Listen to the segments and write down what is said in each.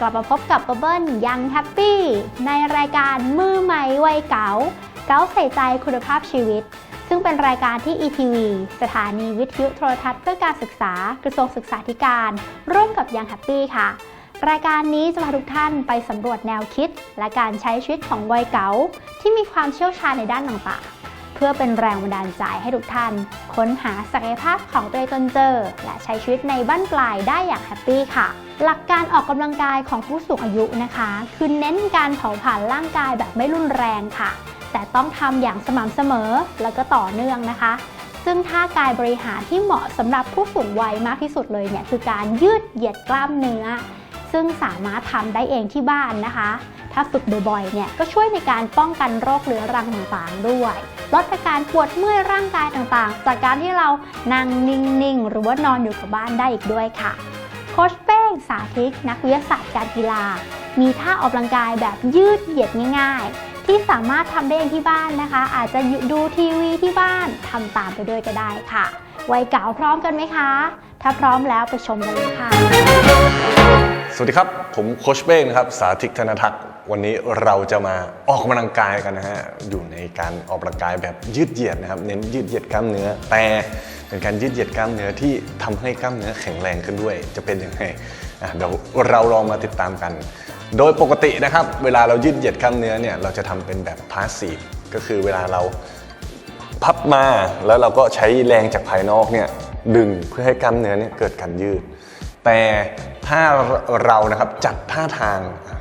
กลับมาพบกับบับเบิ้ลยังแฮปปี้ในรายการมือใหม่วัยเก๋าเก๋าใส่ใจคุณภาพชีวิต ซึ่งเป็นรายการที่ ETV สถานีวิทยุโทรทัศน์เพื่อการศึกษากระทรวงศึกษาธิการ ร่วมกับยังแฮปปี้ค่ะ รายการนี้จะพาทุกท่านไปสำรวจแนวคิด และการใช้ชีวิตของวัยเก๋าที่มีความเชี่ยวชาญในด้านต่างๆ พื่อเป็นแรงบันดาลใจให้ทุกท่าน ค้นหาศักยภาพของตัวเองจนเจอ และใช้ชีวิตในบ้านปลายได้อย่างแฮปปี้ค่ะ หลักการออกกำลังกายของผู้สูงอายุนะคะ คือเน้นการเผาผลาญร่างกายแบบไม่รุนแรงค่ะ แต่ต้องทำอย่างสม่ำเสมอแล้วก็ต่อเนื่องนะคะ ซึ่งท่ากายบริหารที่เหมาะสำหรับผู้สูงวัยมากที่สุดเลยเนี่ยคือการยืดเหยียดกล้ามเนื้อ ซึ่งสามารถทำได้เองที่บ้านนะคะ ถ้าฝึกบ่อยๆ เนี่ยก็ช่วยในการป้องกันโรคเรื้อรังต่างๆ ด้วย ลดอาการปวดเมื่อยร่างกายต่างๆ จากการที่เรานั่งนิ่งๆ หรือว่านอนอยู่กับบ้านได้อีกด้วยค่ะ โคชเป้งสาธิตนักวิทยาศาสตร์การกีฬา มีท่าออกกำลังกายแบบยืดเหยียดง่าย ๆ ที่สามารถทำได้เองที่บ้านนะคะ อาจจะดูทีวีที่บ้านทำตามไปด้วยก็ได้ค่ะวัยเก่าพร้อมกันไหมคะ ถ้าพร้อมแล้วไปชมกันเลยค่ะ สวัสดีครับ ผมโคชเบ้งนะครับ สาธิตธนทักษ์วันนี้เราจะมาออกกำลังกายกันนะฮะ อยู่ในการออกกำลังกายแบบยืดเหยียดนะครับ เน้นยืดเหยียดกล้ามเนื้อ แต่เป็นการยืดเหยียดกล้ามเนื้อที่ทำให้กล้ามเนื้อแข็งแรงขึ้นด้วย จะเป็นยังไงเดี๋ยวเราลองมาติดตามกัน โดยปกตินะครับ เวลาเรายืดเหยียดกล้ามเนื้อเนี่ย เราจะทำเป็นแบบพาสซีฟ ก็คือเวลาเราพับมาแล้วเราก็ใช้แรงจากภายนอกเนี่ยดึงเพื่อให้กล้ามเนื้อเนี่ยเกิดการยืด แต่ถ้าเรานะครับจัดท่าทาง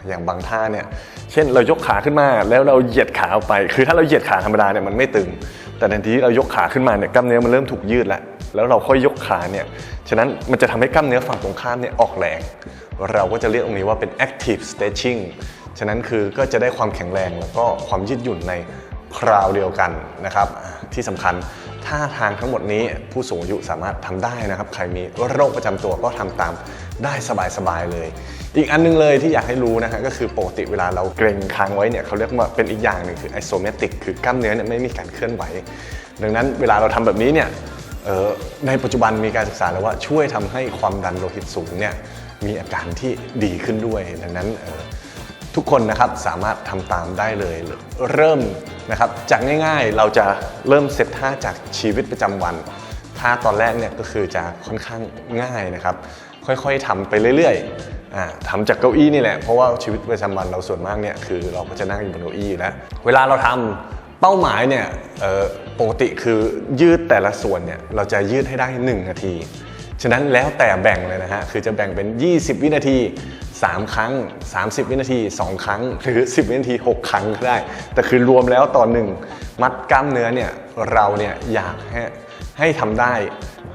อย่างบางท่าเนี่ยเช่นเรายกขาขึ้นมาแล้วเราเหยียดขาออกไป คือถ้าเราเหยียดขาธรรมดาเนี่ยมันไม่ตึง แต่ทันทีที่เรายกขาขึ้นมาเนี่ยกล้ามเนื้อมันเริ่มถูกยืดแล้วแล้วเราค่อยยกขาเนี่ยฉะนั้นมันจะทำให้กล้ามเนื้อฝั่งตรงข้ามเนี่ยออกแรง เราก็จะเรียกตรงนี้ว่าเป็น active stretching ฉะนั้นคือก็จะได้ความแข็งแรงแล้วก็ความยืดหยุ่นในคราวเดียวกันนะครับที่สำคัญ ท่าทางทั้งหมดนี้ผู้สูงอายุสามารถทำได้นะครับ ใครมีโรคประจำตัวก็ทำตามได้สบายๆเลย อีกอันหนึงเลยที่อยากให้รู้นะฮะก็คือปกติเวลาเราเกรงค้างไว้เนี่ยเขาเรียกว่าเป็นอีกอย่างหนึ่งคือ isometric คือกล้ามเนื้อเนี่ยไม่มีการเคลื่อนไหว ดังนั้นเวลาเราทำแบบนี้เนี่ยในปัจจุบันมีการศึกษาแล้วว่าช่วยทำให้ความดันโลหิตสูงเนี่ยมีอาการที่ดีขึ้นด้วย ดังนั้นอ ทุกคนนะครับสามารถทำตามได้เลย เริ่มนะครับจากง่ายๆเราจะเริ่มเซตท่าจากชีวิตประจำวันท่าตอนแรกเนี่ยก็คือจะค่อนข้างง่ายนะครับ ค่อยๆทำไปเรื่อยๆอ่าทำจากเก้าอี้นี่แหละเพราะว่าชีวิตประจำวันเราส่วนมากเนี่ยคือเราก็จะนั่งอยู่บนเก้าอี้อยู่แล้วเวลาเราทำเป้าหมายเนี่ยปกติคือยืดแต่ละส่วนเนี่ยเราจะยืดให้ได้ 1 นาที ฉะนั้นแล้วแต่แบ่งเลยนะฮะ คือจะแบ่งเป็น 20 วินาที 3 ครั้ง 30 วินาที 2 ครั้ง หรือ 10 วินาที 6 ครั้งก็ได้ แต่คือรวมแล้วต่อหนึ่งมัดกล้ามเนื้อเนี่ยเราเนี่ยอยากให้ให้ทำได้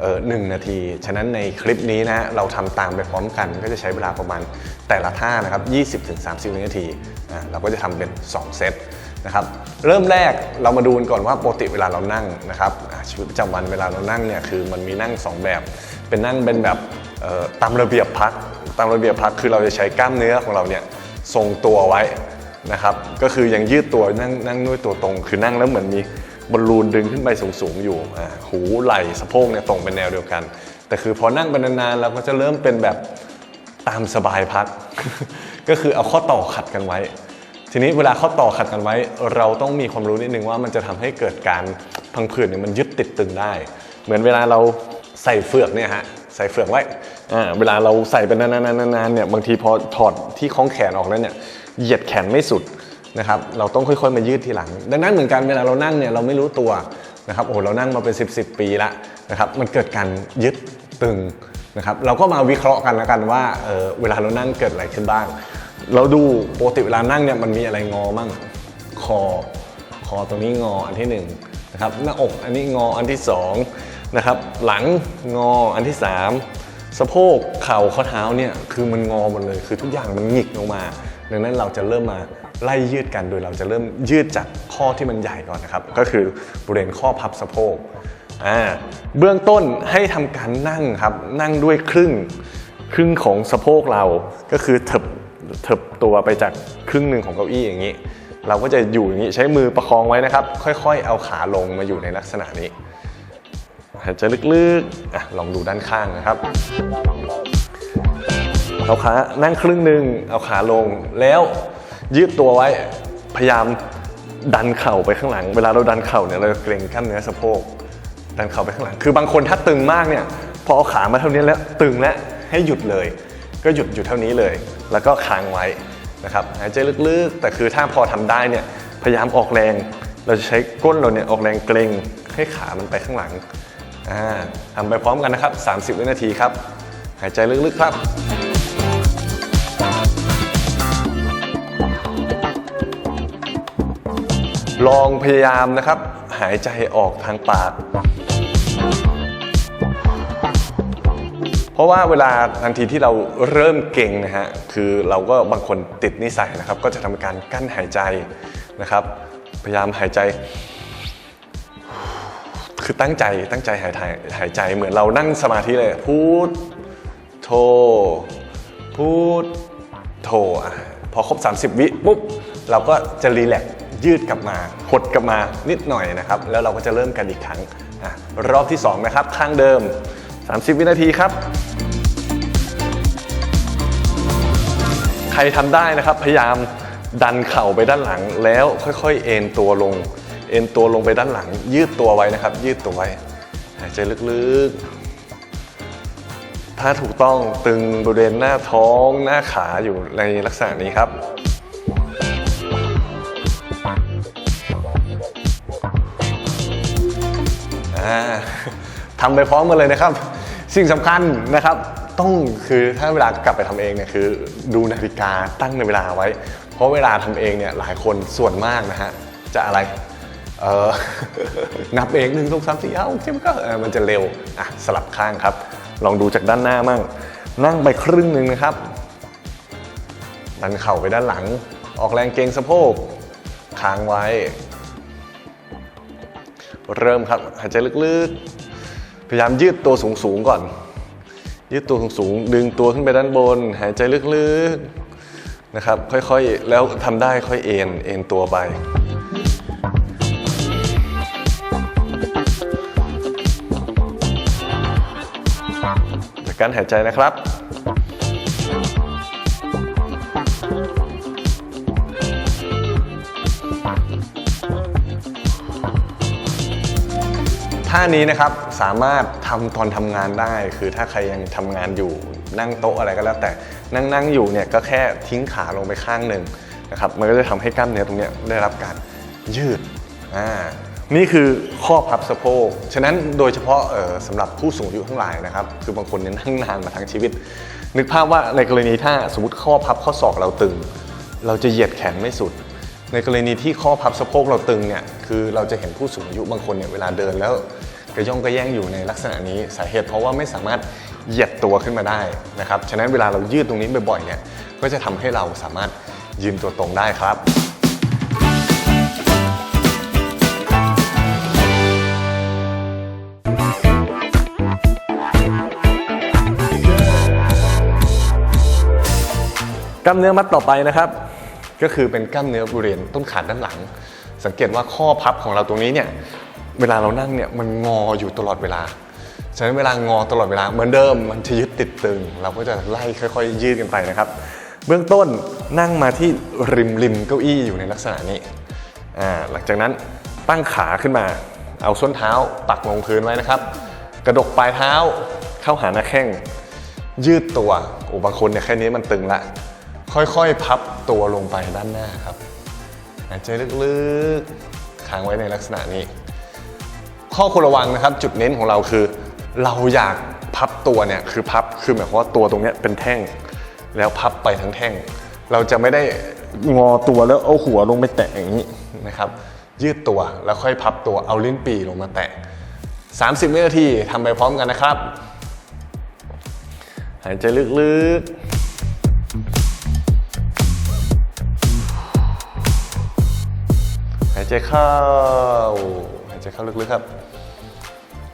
เอ่อหนึ่งนาที ฉะนั้นในคลิปนี้นะเราทำตามไปพร้อมกัน ก็จะใช้เวลาประมาณแต่ละท่านะครับ 20-30 วินาทีอ่าเราก็จะทำเป็น 2 เซตนะครับเริ่มแรกเรามาดูกันก่อนว่าปกติเวลาเรานั่งนะครับชีวิตประจำวันเวลาเรานั่งเนี่ยคือมันมีนั่งสองแบบ เป็นนั่งเป็นแบบตามระเบียบพัก ตามระเบียบพักคือเราจะใช้กล้ามเนื้อของเราเนี่ยทรงตัวไว้นะครับก็คือยังยืดตัวนั่งนั่งด้วยตัวตรง คือนั่งแล้วเหมือนมีบอลลูนดึงขึ้นไปสูงๆอยู่หูไหล่สะโพกเนี่ยตรงเป็นแนวเดียวกัน แต่คือพอนั่งไปนานๆเราก็จะเริ่มเป็นแบบตามสบายพัก ก็คือเอาข้อต่อขัดกันไว้ ทีนี้เวลาเขาต่อขัดกันไว้ เราต้องมีความรู้นิดนึงว่ามันจะทำให้เกิดการพังผืดเนี่ยมันยึดติดตึงได้ เหมือนเวลาเรา ใส่เฟือกเนี่ยฮะใส่เฟือกไว้อ่าเวลาเราใส่ไปนานๆๆๆเนี่ยบางทีพอถอดที่คล้องแขนออกแล้วเนี่ยเหยียดแขนไม่สุดนะครับเราต้องค่อยๆมายืดทีหลัง ดังนั้นเหมือนกันเวลาเรานั่งเนี่ยเราไม่รู้ตัวนะครับโอ้เรานั่งมาเป็น 10บสปีละนะครับมันเกิดการยึดตึงนะครับเราก็มาวิเคราะห์กันแล้วกันว่าเออเวลาเรานั่งเกิดอะไรขึ้นบ้าง เราดูปกติเวลานั่งเนี่ยมันมีอะไรงอมั่งคอคอตรงนี้งออันที่หนึ่งนะครับหน้าอกอันนี้งออันที่สอง นะครับ หลังงออันที่สามสะโพกเข่าข้อเท้าเนี่ยคือมันงอหมดเลยคือทุกอย่างมันหงิกลงมาดังนั้นเราจะเริ่มมาไล่ยืดกันโดยเราจะเริ่มยืดจากข้อที่มันใหญ่ก่อนนะครับ ก็คือบริเวณข้อพับสะโพกอ่าเบื้องต้นให้ทำการนั่งครับ นั่งด้วยครึ่งครึ่งของสะโพกเราก็คือเถิบเถิบตัวไปจากครึ่งหนึ่งของเก้าอี้อย่างนี้ เราก็จะอยู่อย่างนี้ใช้มือประคองไว้นะครับ ค่อยๆ เอาขาลงมาอยู่ในลักษณะนี้ หายใจลึกๆอะลองดูด้านข้างนะครับ เอาขานั่งครึ่งหนึ่งเอาขาลงแล้วยืดตัวไว้พยายามดันเข่าไปข้างหลัง เวลาเราดันเข่าเนี่ยเราเกร็งกล้ามเนื้อสะโพกดันเข่าไปข้างหลัง คือบางคนถ้าตึงมากเนี่ยพอเอาขามาเท่านี้แล้วตึงแล้วให้หยุดเลย ก็หยุดอยู่เท่านี้เลย แล้วก็ค้างไว้นะครับหายใจลึกๆ แต่คือถ้าพอทำได้เนี่ยพยายามออกแรง เราจะใช้ก้นเราเนี่ยออกแรงเกร็งให้ขามันไปข้างหลัง อ่าทำไปพร้อมกันนะครับ 30 วินาทีครับ หายใจลึกๆครับลองพยายามนะครับ หายใจออกทางปาก เพราะว่าเวลาทันทีที่เราเริ่มเก่งนะฮะคือเราก็บางคนติดนิสัยนะครับ ก็จะทำการกั้นหายใจนะครับ พยายามหายใจ คือตั้งใจตั้งใจหายใจหายใจเหมือนเรานั่งสมาธิเลยพูดโทพูดโทอะพอครบ 30 วิปุ๊บเราก็จะรีแลกซ์ยืดกลับมาหดกลับมานิดหน่อยนะครับ แล้วเราก็จะเริ่มกันอีกครั้งอะรอบที่ 2 นะครับ ข้างเดิม 30 วินาทีครับ ใครทำได้นะครับ พยายามดันเข่าไปด้านหลังแล้วค่อยๆ เอ็นตัวลง เอ็นตัวลงไปด้านหลัง ยืดตัวไว้นะครับ ยืดตัวไว้หายใจลึกๆ ถ้าถูกต้องตึงบริเวณหน้าท้องหน้าขาอยู่ในลักษณะนี้ครับทำไปพร้อมกันเลยนะครับ สิ่งสำคัญนะครับต้องคือถ้าเวลากลับไปทำเองเนี่ยคือดูนาฬิกาตั้งในเวลาไว้ เพราะเวลาทำเองเนี่ยหลายคนส่วนมากนะฮะจะอะไร เออนับเองหนึ่งสองสามสี่ห้าหกเจ็ดเก็มันจะเร็วอะสลับข้างครับ ลองดูจากด้านหน้ามั่ง นั่งไปครึ่งหนึ่งนะครับดันเข่าไปด้านหลัง ออกแรงเกรงสะโพกค้างไว้ เริ่มครับหายใจลึกๆ พยายามยืดตัวสูงๆก่อน ยืดตัวสูงๆดึงตัวขึ้นไปด้านบน หายใจลึกๆนะครับ ค่อยๆ แล้วทำได้ค่อยเอ็นเอ็นตัวไป การหายใจนะครับ ท่านี้นะครับสามารถทำตอนทำงานได้ คือถ้าใครยังทำงานอยู่นั่งโต๊ะอะไรก็แล้วแต่นั่งนั่งอยู่เนี่ยก็แค่ทิ้งขาลงไปข้างหนึ่งนะครับมันก็จะทำให้กล้ามเนื้อตรงนี้ได้รับการยืดอ่า นี่คือข้อพับสะโพก ฉะนั้นโดยเฉพาะเอ่อสำหรับผู้สูงอายุทั้งหลายนะครับ คือบางคนเนี่ยนั่งนานมาทั้งชีวิต นึกภาพว่าในกรณีถ้าสมมติข้อพับข้อศอกเราตึง เราจะเหยียดแขนไม่สุด ในกรณีที่ข้อพับสะโพกเราตึงเนี่ย คือเราจะเห็นผู้สูงอายุบางคนเนี่ยเวลาเดินแล้วกระย่องกระแย่งอยู่ในลักษณะนี้สาเหตุเพราะว่าไม่สามารถเหยียดตัวขึ้นมาได้นะครับ ฉะนั้นเวลาเรายืดตรงนี้บ่อยๆเนี่ย ก็จะทำให้เราสามารถยืนตัวตรงได้ครับ กล้ามเนื้อมัดต่อไปนะครับ ก็คือเป็นกล้ามเนื้อบริเวณต้นขาด้านหลัง สังเกตว่าข้อพับของเราตรงนี้เนี่ยเวลาเรานั่งเนี่ยมันงออยู่ตลอดเวลาฉะนั้นเวลางอตลอดเวลาเหมือนเดิมมันจะยึดติดตึง เราก็จะไล่ค่อย ๆ ยืดกันไปนะครับ เบื้องต้นนั่งมาที่ริมริมเก้าอี้อยู่ในลักษณะนี้อ่าหลังจากนั้นตั้งขาขึ้นมา เอาส้นเท้าปักลงพื้นไว้นะครับ กระดกปลายเท้าเข้าหาหน้าแข้งยืดตัวโอ้บางคนเนี่ยแค่นี้มันตึงละ ค่อยๆ พับตัวลงไปด้านหน้าครับหายใจลึกๆค้างไว้ในลักษณะนี้ ข้อควรระวังนะครับ จุดเน้นของเราคือ เราอยากพับตัวเนี่ยคือพับคือหมายความว่าตัวตรงนี้เป็นแท่ง แล้วพับไปทั้งแท่ง เราจะไม่ได้งอตัวแล้วเอาหัวลงไปแตะอย่างนี้นะครับ ยืดตัวแล้วค่อยพับตัวเอาลิ้นปีลงมาแตะ 30วินาทีทำไปพร้อมกันนะครับ หายใจลึกๆ ใจเข้า หายใจเข้าลึกๆครับ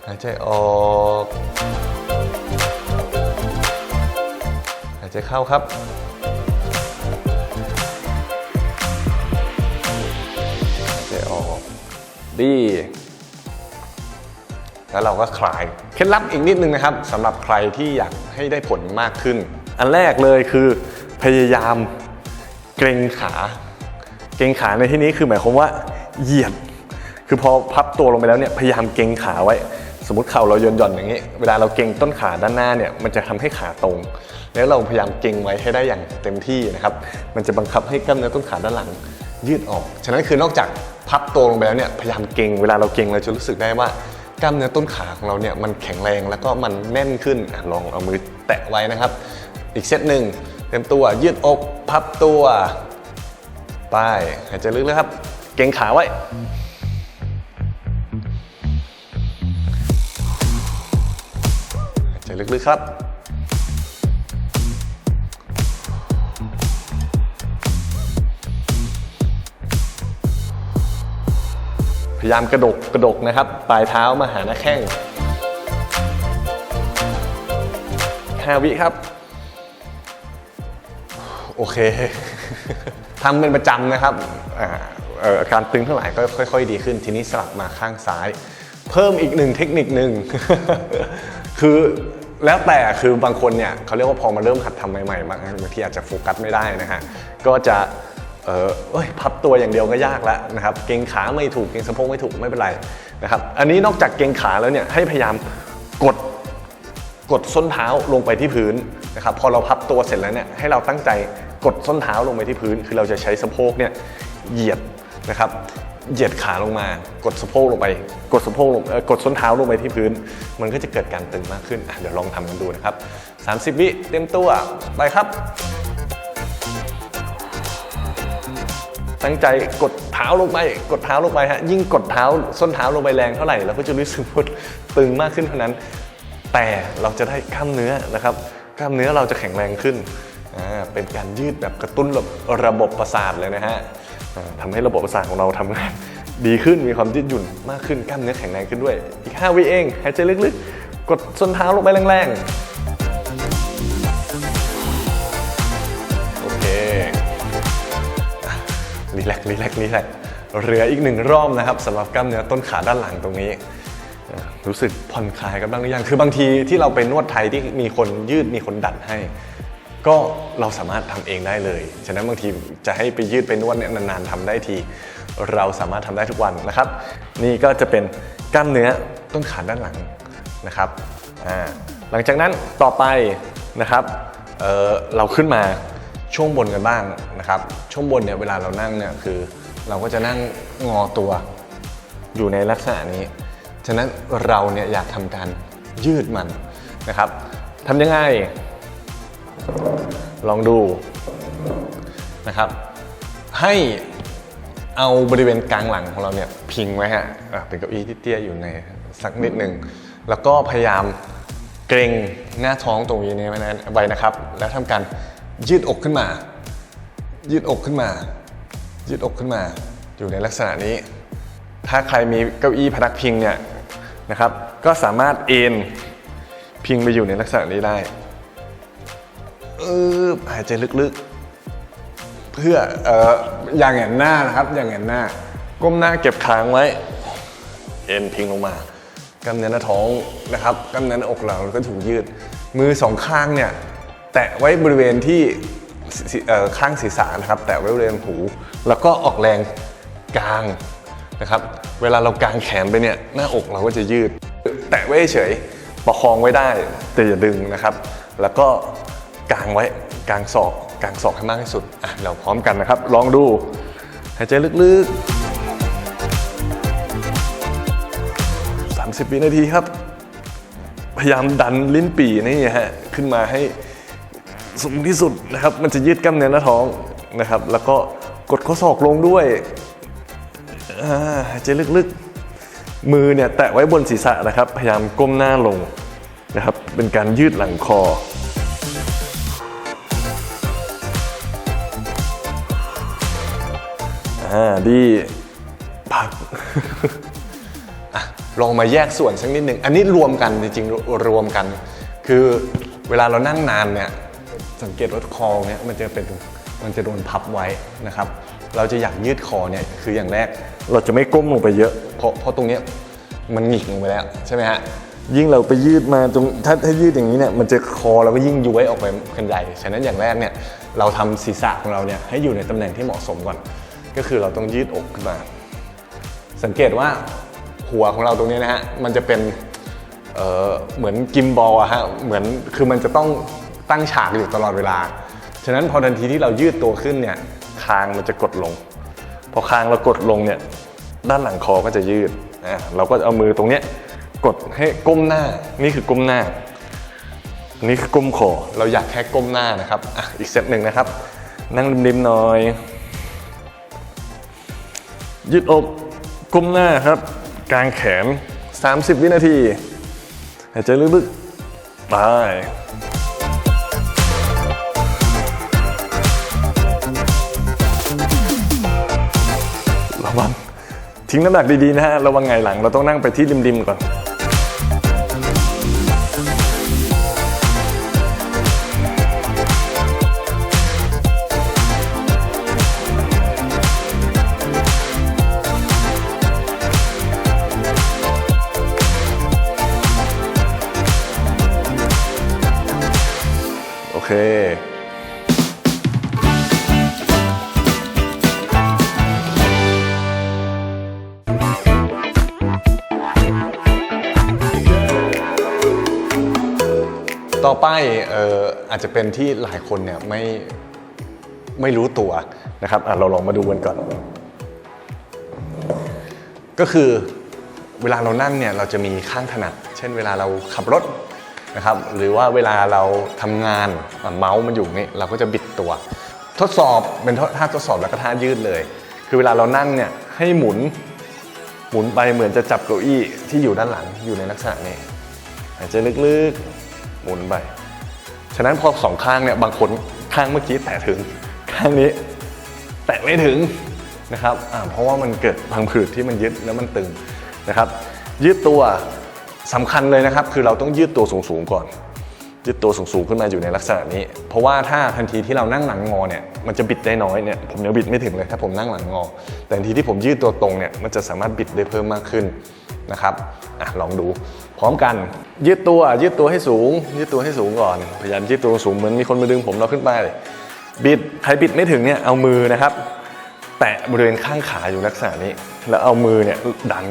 หายใจออก หายใจเข้าครับ หายใจออก ดี แล้วเราก็คลาย เคล็ดลับอีกนิดนึงนะครับสำหรับใครที่อยากให้ได้ผลมากขึ้น อันแรกเลยคือพยายามเกรงขา เกรงขาในที่นี้คือหมายความว่า เหยียด คือพอพับตัวลงไปแล้วเนี่ยพยายามเกรงขาไว้ สมมติเข่าเราย่นย่อนอย่างนี้ เวลาเราเกรงต้นขาด้านหน้าเนี่ยมันจะทำให้ขาตรง แล้วเราพยายามเกรงไว้ให้ได้อย่างเต็มที่นะครับ มันจะบังคับให้กล้ามเนื้อต้นขาด้านหลังยืดออก ฉะนั้นคือนอกจากพับตัวลงไปแล้วเนี่ยพยายามเกรงเวลาเราเกรงเราจะรู้สึกได้ว่ากล้ามเนื้อต้นขาของเราเนี่ยมันแข็งแรงแล้วก็มันแน่นขึ้นอลองเอามือแตะไว้นะครับ อีกเซตหนึ่งเต็มตัวยืดอกพับตัว ไปหายใจลึกๆครับ เกรงขาไว้ ใจลึกๆครับพยายามกระดกกระดกนะครับ ปลายเท้ามาหาหน้าแข้ง5วิครับ โอเคทำเป็นประจำนะครับ อาเอ่อการตึงทั้งหลายก็ค่อย ๆ ดีขึ้น ทีนี้สลับมาข้างซ้าย เพิ่มอีกหนึ่งเทคนิคหนึ่งคือแล้วแต่คือบางคนเนี่ยเขาเรียกว่าพอมาเริ่มหัดทำใหม่ๆบางบางทีอาจจะโฟกัสไม่ได้นะฮะก็จะเออเอ้ยพับตัวอย่างเดียวก็ยากแล้วนะครับเกรงขาไม่ถูกเกรงสะโพกไม่ถูกไม่เป็นไรนะครับอันนี้นอกจากเกรงขาแล้วเนี่ยให้พยายามกดกดส้นเท้าลงไปที่พื้นนะครับพอเราพับตัวเสร็จแล้วเนี่ยให้เราตั้งใจกดส้นเท้าลงไปที่พื้น คือเราจะใช้สะโพกเนี่ยเหยียด นะครับ เหยียดขาลงมา กดสะโพกลงไป กดสะโพกลงกดส้นเท้าลงไปที่พื้น มันก็จะเกิดการตึงมากขึ้นเดี๋ยวลองทำกันดูนะครับ 30 วิเตรียมตัวไปครับ ตั้งใจกดเท้าลงไป กดเท้าลงไปฮะยิ่งกดเท้าส้นเท้าลงไปแรงเท่าไหร่เราก็จะรู้สึกว่าตึงมากขึ้นเท่านั้น แต่เราจะได้กล้ามเนื้อนะครับกล้ามเนื้อเราจะแข็งแรงขึ้น เป็นการยืดแบบกระตุ้นระบบประสาทเลยนะฮะ อ่าทำให้ระบบประสาทของเราทำงานดีขึ้นมีความยืดหยุ่นมากขึ้นกล้ามเนื้อแข็งแรงขึ้นด้วย อีก 5 วิเองหายใจลึกๆ กดส้นเท้าลงไปแรงๆ โอเครีแลกซ์รีแลกซ์รีแลกซ์เหลืออีกหนึ่งรอบนะครับสำหรับกล้ามเนื้อต้นขาด้านหลังตรงนี้ รู้สึกผ่อนคลายกันบ้างหรือยังคือบางทีที่เราไปนวดไทยที่มีคนยืดมีคนดัดให้ ก็เราสามารถทำเองได้เลย ฉะนั้นบางทีจะให้ไปยืดไปนวดเนี่ยนานๆทำได้ที เราสามารถทำได้ทุกวันนะครับ นี่ก็จะเป็นกล้ามเนื้อต้นขาด้านหลังนะครับ หลังจากนั้นต่อไปนะครับเเราขึ้นมาช่วงบนกันบ้างนะครับ ช่วงบนเนี่ยเวลาเรานั่งเนี่ยคือ เราก็จะนั่งงอตัวอยู่ในลักษณะนี้ ฉะนั้นเราเนี่ยอยากทำการยืดมันนะครับทำยังไง ลองดูนะครับ ให้เอาบริเวณกลางหลังของเราเนี่ยพิงไว้ฮะเป็นเก้าอี้ที่เตี้ยอยู่ในสักนิดหนึ่งแล้วก็พยายามเกรงหน้าท้องตรงนี้ไว้นะไว้นะครับ แล้วทำการยืดอกขึ้นมา ยืดอกขึ้นมา ยืดอกขึ้นมา อยู่ในลักษณะนี้ ถ้าใครมีเก้าอี้พนักพิงเนี่ยนะครับ ก็สามารถเอนพิงไปอยู่ในลักษณะนี้ได้ เออหายใจลึกๆ เพื่อเอออย่างแหงนหน้านะครับ อย่างแหงนหน้า ก้มหน้าเก็บค้างไว้ เอ็นพิงลงมากล้ามเนื้อหน้าท้องนะครับกล้ามเนื้อหน้าอกเราก็ถูกยืด มือสองข้างเนี่ยแตะไว้บริเวณที่ข้างศีรษะนะครับ แตะไว้บริเวณหู แล้วก็ออกแรงกลางนะครับ เวลาเรากางแขนไปเนี่ยหน้าอกเราก็จะยืด แตะไว้เฉยประคองไว้ได้แต่อย่าดึงนะครับ แล้วก็ กางไว้กางศอกกางศอกให้มากที่สุดอะเราพร้อมกันนะครับ ลองดูหายใจลึกๆ 30 วินาทีครับ พยายามดันลิ้นปี่นี่ฮะขึ้นมาให้สูงที่สุดนะครับ มันจะยืดกล้ามเนื้อหน้าท้องนะครับ แล้วก็กดข้อศอกลงด้วยหายใจลึกๆ มือเนี่ยแตะไว้บนศีรษะนะครับ พยายามก้มหน้าลงนะครับ เป็นการยืดหลังคอ อ่าดีพักอะลองมาแยกส่วนสักนิดหนึ่ง อันนี้รวมกันจริงๆ รวมกัน คือเวลาเรานั่งนานเนี่ย สังเกตว่าคอเนี่ยมันจะเป็นมันจะโดนพับไว้นะครับ เราจะอยากยืดคอเนี่ยคืออย่างแรก เราจะไม่ก้มลงไปเยอะ เพราะเพราะตรงเนี้ยมันหงิกลงไปแล้วใช่ไหมฮะ ยิ่งเราไปยืดมาตรงถ้าถ้ายืดอย่างนี้เนี่ยมันจะคอเราก็ยิ่งย้วยออกไปกันใหญ่ ฉะนั้นอย่างแรกเนี่ยเราทำศีรษะของเราเนี่ยให้อยู่ในตำแหน่งที่เหมาะสมก่อน ก็คือเราต้องยืดอกขึ้นมา สังเกตว่าหัวของเราตรงนี้นะฮะ มันจะเป็นเเหมือนกิมบอลอะฮะ เหมือนคือมันจะต้องตั้งฉากอยู่ตลอดเวลา ฉะนั้นพอทันทีที่เรายืดตัวขึ้นเนี่ย คางมันจะกดลง พอคางเรากดลงเนี่ย ด้านหลังคอก็จะยืดอะเราก็เอามือตรงเนี้ยกดให้ก้มหน้า นี่คือก้มหน้า นี่คือก้มคอ เราอยากแค่ก้มหน้านะครับอะอีกเซตหนึ่งนะครับ นั่งริมๆหน่อย ยืดอกก้มหน้าครับ กางแขน 30 วินาทีหายใจลึกๆไประวังทิ้งน้ำหนักดีๆนะฮะระวังไงหลังเราต้องนั่งไปที่ริมๆก่อน ไปเอ่ออาจจะเป็นที่หลายคนเนี่ยไม่ไม่รู้ตัวนะครับเราลองมาดูกันก่อน ก็คือเวลาเรานั่งเนี่ยเราจะมีข้างถนัด เช่นเวลาเราขับรถนะครับหรือว่าเวลาเราทำงานเมาส์มันอยู่นี่เราก็จะบิดตัว ทดสอบเป็นท่าทดสอบแล้วก็ท่ายืดเลย คือเวลาเรานั่งเนี่ยให้หมุนหมุนไปเหมือนจะจับเก้าอี้ที่อยู่ด้านหลังอยู่ในลักษณะนี้หายใจลึกๆ หมุนไป ฉะนั้นพอสองข้างเนี่ยบางคนข้างเมื่อกี้แตะถึง ข้างนี้แตะไม่ถึงนะครับอ่าเพราะว่ามันเกิดพังผืดที่มันยึดแล้วมันตึงนะครับ ยืดตัวสำคัญเลยนะครับ คือเราต้องยืดตัวสูงๆก่อน ยืดตัวสูงๆขึ้นมาอยู่ในลักษณะนี้ เพราะว่าถ้าทันทีที่เรานั่งหลังงอเนี่ยมันจะบิดได้น้อยเนี่ยผมยังบิดไม่ถึงเลยถ้าผมนั่งหลังงอ แต่ทันทีที่ผมยืดตัวตรงเนี่ยมันจะสามารถบิดได้เพิ่มมากขึ้นนะครับอะลองดู พร้อมกัน ยืดตัวยืดตัวให้สูง ยืดตัวให้สูงก่อน พยายามยืดตัวสูงเหมือนมีคนมาดึงผมเราขึ้นไปบิดใครบิดไม่ถึงเนี่ยเอามือนะครับ แตะบริเวณข้างขาอยู่ลักษณะนี้ แล้วเอามือเนี่ยดัน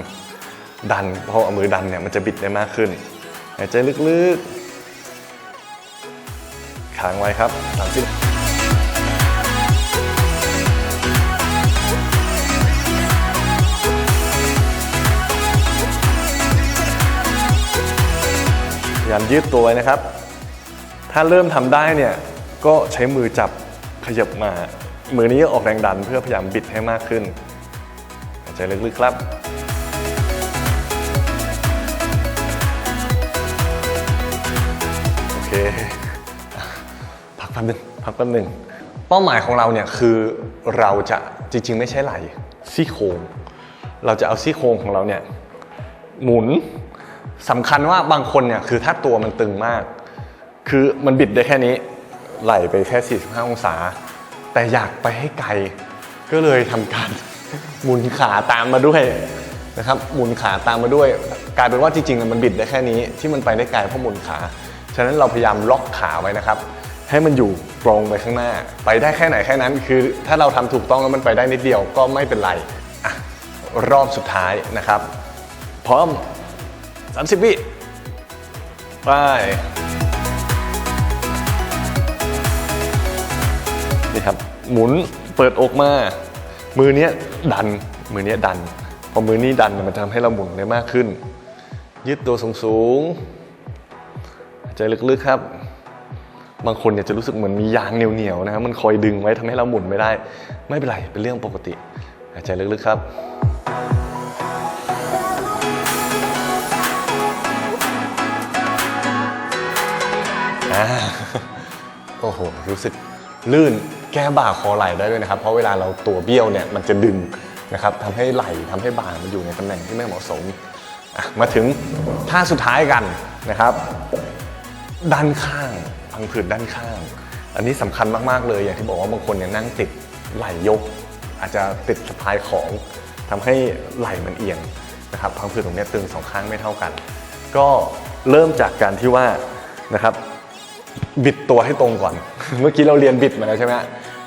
ดันพอเอามือดันเนี่ยมันจะบิดได้มากขึ้นหายใจลึกๆค้างไว้ครับ30 ยายามยืดตัวไว้นะครับ ถ้าเริ่มทำได้เนี่ยก็ใช้มือจับขยับมา มือนี้ออกแรงดันเพื่อพยายามบิดให้มากขึ้นหายใจลึกๆครับโอเคพักแป๊บนึงพักแป๊บนึงเป้าหมายของเราเนี่ยคือเราจะจริง ๆ ไม่ใช่ไหลซี่โครงเราจะเอาซี่โครงของเราเนี่ยหมุน สำคัญว่าบางคนเนี่ยคือถ้าตัวมันตึงมาก คือมันบิดได้แค่นี้ ไหลไปแค่ 45 องศา แต่อยากไปให้ไกล ก็เลยทำการหมุนขาตามมาด้วยนะครับหมุนขาตามมาด้วย กลายเป็นว่าจริงๆมันบิดได้แค่นี้ที่มันไปได้ไกลเพราะหมุนขา ฉะนั้นเราพยายามล็อกขาไว้นะครับ ให้มันอยู่ตรงไปข้างหน้า ไปได้แค่ไหนแค่นั้น คือถ้าเราทำถูกต้องแล้วมันไปได้นิดเดียวก็ไม่เป็นไรอะรอบสุดท้ายนะครับ พร้อม 30 วิไปนี่ครับ หมุนเปิดอกมา มือเนี้ยดันมือเนี้ยดัน พอมือนี้ดันมันจะทำให้เราหมุนได้มากขึ้น ยืดตัวสูงๆหายใจลึกๆครับ บางคนเนี่ยจะรู้สึกเหมือนมียางเหนียวๆนะครับมันคอยดึงไว้ทำให้เราหมุนไม่ได้ ไม่เป็นไรเป็นเรื่องปกติหายใจลึกๆครับ อ่าโอ้โห รู้สึกลื่นแก้บ่าคอไหล่ได้ด้วยนะครับ เพราะเวลาเราตัวเบี้ยวเนี่ยมันจะดึงนะครับทำให้ไหล่ทำให้บ่ามันอยู่ในตำแหน่งที่ไม่เหมาะสมะมาถึงท่าสุดท้ายกันนะครับ ด้านข้างพังผืดด้านข้าง อันนี้สำคัญมากๆเลยอย่างที่บอกว่าบางคนเนี่ยนั่งติดไหล่ยก อาจจะติดสะพายของทำให้ไหล่มันเอียงนะครับพังผืดตรงนี้ตึงสองข้างไม่เท่ากัน ก็เริ่มจากการที่ว่านะครับ บิดตัวให้ตรงก่อน เมื่อกี้เราเรียนบิดมาแล้วใช่ไหม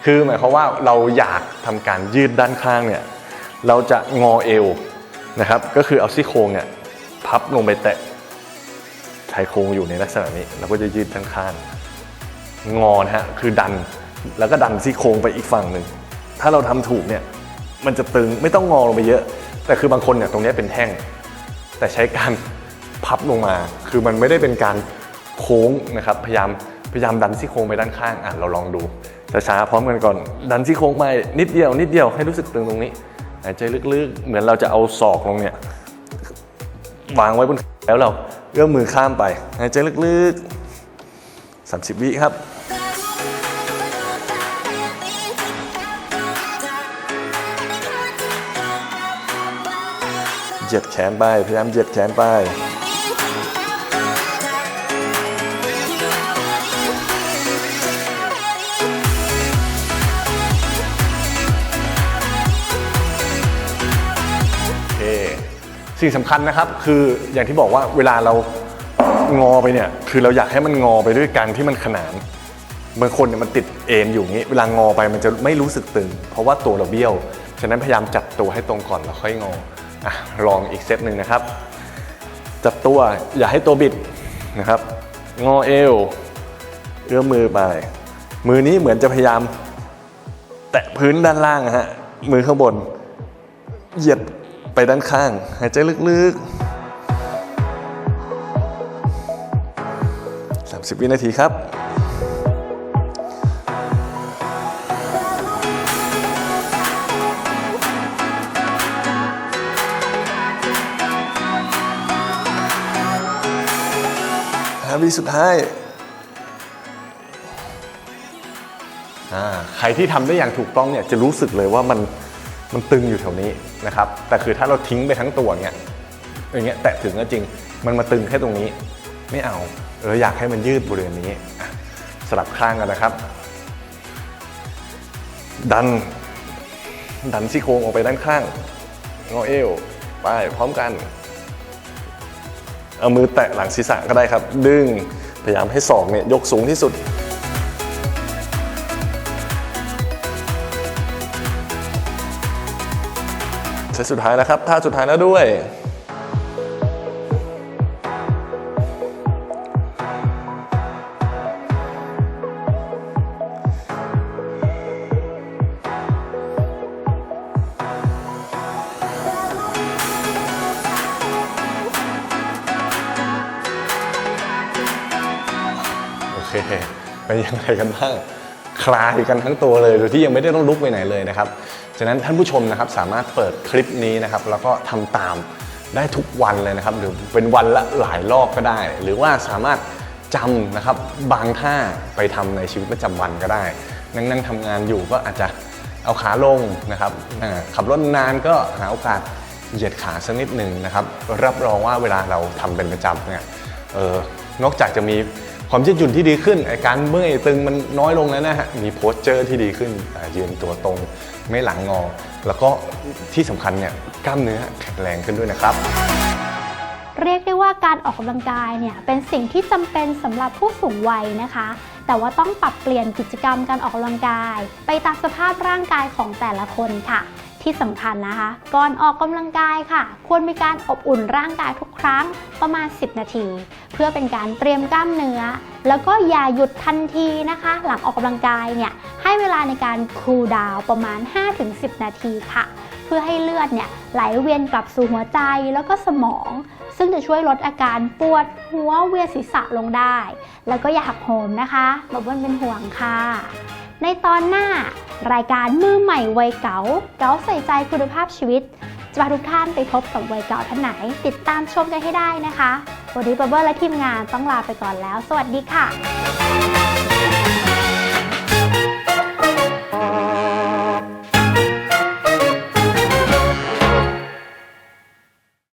คือหมายความว่าเราอยากทำการยืดด้านข้างเนี่ย เราจะงอเอวนะครับ ก็คือเอาซี่โครงเนี่ยพับลงไปแตะชายโครงอยู่ในลักษณะนี้ เราก็จะยืดด้านข้าง งอนะฮะ คือดัน แล้วก็ดันซี่โครงไปอีกฝั่งหนึ่ง ถ้าเราทำถูกเนี่ย มันจะตึง ไม่ต้องงอลงไปเยอะ แต่คือบางคนเนี่ยตรงนี้เป็นแท่ง แต่ใช้การพับลงมา คือมันไม่ได้เป็นการ โค้งนะครับ พยายามพยายามดันซี่โครงไปด้านข้างอะเราลองดูช้าๆพร้อมกันก่อน ดันซี่โครงไปนิดเดียว นิดเดียวให้รู้สึกตึงตรงนี้หายใจลึกๆ เหมือนเราจะเอาศอกลงเนี่ยวางไว้บนแล้วเราเอื้อมมือข้ามไปหายใจลึกๆ 30 วิครับเหยียดแขนไป พยายามเหยียดแขนไป สิ่งสำคัญนะครับคืออย่างที่บอกว่าเวลาเรางอไปเนี่ยคือเราอยากให้มันงอไปด้วยกันที่มันขนานบางคนเนี่ยมันติดเอ็นอยู่งนี้เวลางอไปมันจะไม่รู้สึกตึง เพราะว่าตัวเราเบี้ยว ฉะนั้นพยายามจับตัวให้ตรงก่อนแล้วค่อยงออะลองอีกเซตหนึ่งนะครับ จับตัวอย่าให้ตัวบิดนะครับ งอเอวเอื้อมมือไป มือนี้เหมือนจะพยายาม แตะพื้นด้านล่างฮะมือข้างบน เหยียด ไปด้านข้าง หายใจลึกๆ 30 วินาทีครับาวิสุดท้ายอ่าใครที่ทำได้อย่างถูกต้องเนี่ยจะรู้สึกเลยว่ามัน มันตึงอยู่แถวนี้นะครับ แต่คือถ้าเราทิ้งไปทั้งตัวเนี่ยอย่างเงี้ยแตะถึงก็จริง มันมาตึงแค่ตรงนี้ ไม่เอา เราอยากให้มันยืดบริเวณนี้ สลับข้างกันนะครับ ดัน ดันซี่โครงออกไปด้านข้าง งอเอว ไปพร้อมกัน เอามือแตะหลังศีรษะก็ได้ครับ ดึง พยายามให้ศอกเนี่ยยกสูงที่สุด เซตสุดท้ายแล้วครับท่าสุดท้ายแล้วด้วย โอเคเป็นยังไงกันบ้างคลายกันทั้งตัวเลยโดยที่ยังไม่ได้ต้องลุกไปไหนเลยนะครับ ฉะนั้นท่านผู้ชมนะครับสามารถเปิดคลิปนี้นะครับแล้วก็ทำตามได้ทุกวันเลยนะครับ หรือเป็นวันละหลายรอบก็ได้ หรือว่าสามารถจำนะครับบางท่าไปทำในชีวิตประจำวันก็ได้ นั่งนั่งทำงานอยู่ก็อาจจะเอาขาลงนะครับขับรถนานก็หาโอกาสเหยียดขาสักนิดหนึ่งนะครับ รับรองว่าเวลาเราทำเป็นประจำเนี่ยเออนอกจากจะมีความยืดหยุ่นที่ดีขึ้นอาการเมื่อยตึงมันน้อยลงแล้วนะฮะมีโพสเจอร์ที่ดีขึ้นยืนตัวตรง ไม่หลังงอ แล้วก็ที่สำคัญเนี่ยกล้ามเนื้อแข็งแรงขึ้นด้วยนะครับ เรียกได้ว่าการออกกำลังกายเนี่ยเป็นสิ่งที่จำเป็นสำหรับผู้สูงวัยนะคะ แต่ว่าต้องปรับเปลี่ยนกิจกรรมการออกกำลังกาย ไปตามสภาพร่างกายของแต่ละคนค่ะ ที่สำคัญนะคะ ก่อนออกกำลังกายค่ะ ควรมีการอบอุ่นร่างกายทุกครั้งประมาณ 10 นาที เพื่อเป็นการเตรียมกล้ามเนื้อ แล้วก็อย่าหยุดทันทีนะคะ หลังออกกำลังกายเนี่ยให้เวลาในการคูลดาวประมาณ 5-10 นาทีค่ะ เพื่อให้เลือดเนี่ยไหลเวียนกลับสู่หัวใจแล้วก็สมอง ซึ่งจะช่วยลดอาการปวดหัวเวียนศีรษะลงได้ แล้วก็อย่าหักโหมนะคะบับเบิ้ลเป็นห่วงค่ะ ในตอนหน้ารายการมือใหม่วัยเก๋าเก๋าใส่ใจคุณภาพชีวิต จะพาทุกท่านไปพบกับวัยเก่าท่านไหน ติดตามชมกันให้ได้นะคะ วันนี้บับเบิ้ลและทีมงานต้องลาไปก่อนแล้ว สวัสดีค่ะ